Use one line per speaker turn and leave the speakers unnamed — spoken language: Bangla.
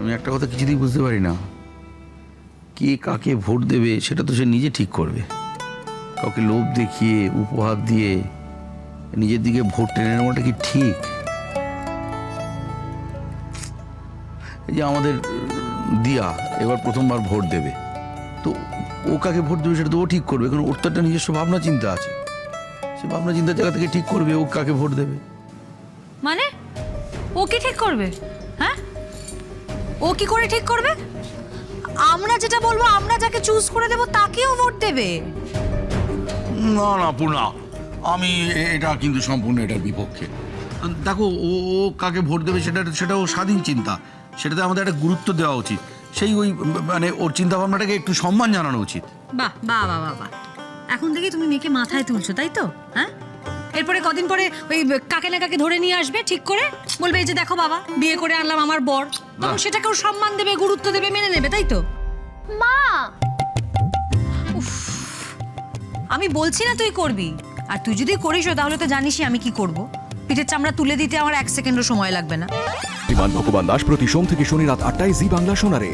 আমি একটা কথা কিছুতেই বুঝতে পারি না। কে কাকে ভোট দেবে সেটা তো সে নিজে ঠিক করবে। কাউকে লোভ দেখিয়ে, উপহার দিয়ে নিজের দিকে ভোট টেনে নেওয়াটা কি ঠিক? এই যে আমাদের দিয়া এবার প্রথমবার ভোট দেবে। তো ও কাকে ভোট দেবে সেটা তো ও ঠিক করবে, কারণ ওর তো একটা নিজস্ব ভাবনা চিন্তা আছে। সে ভাবনা চিন্তার জায়গা থেকে ঠিক করবে ও কাকে ভোট দেবে।
মানে? ও কি ঠিক করবে? হ্যাঁ? ও কি করে ঠিক করবে? আমরা যেটা বলব আমরা যাকে চুজ করে দেবো তাকেও ভোট দেবে।
না না পূর্ণা আমি এটা কিন্তু সম্পূর্ণ এটার বিপক্ষে। দেখো ও ও কাকে ভোট দেবে সেটা সেটাও স্বাধীন চিন্তা। সেটাতে আমাদের একটা গুরুত্ব দেওয়া উচিত। সেই ওই মানে ওর চিন্তা ভাবনাটাকে একটু সম্মান জানানো উচিত।
বাহ বাহ বাহ বাহ বাহ। এখন থেকে তুমি মেয়েকে মাথায় তুলছো তাই তো? হ্যাঁ? এরপরে কদিন পরে ওই কাকে না কাকে ধরে নিয়ে আসবে ঠিক করে বলবে এই যে দেখো বাবা বিয়ে করে আনলাম আমার বর। তখন। সেটাকেও সম্মান দেবে গুরুত্ব দেবে মেনে নেবে তাই তো?
মা!
আমি বলছি না তুই করবি আর তুই যদি করিসও তাহলে তো জানিসই আমি কি করব। পিঠের চামড়া তুলে দিতে আমার এক সেকেন্ডও সময় লাগবে না।
বিমান ভগবান দাস প্রতি সোম থেকে শনি রাত আটটায় জি বাংলা শোনারে।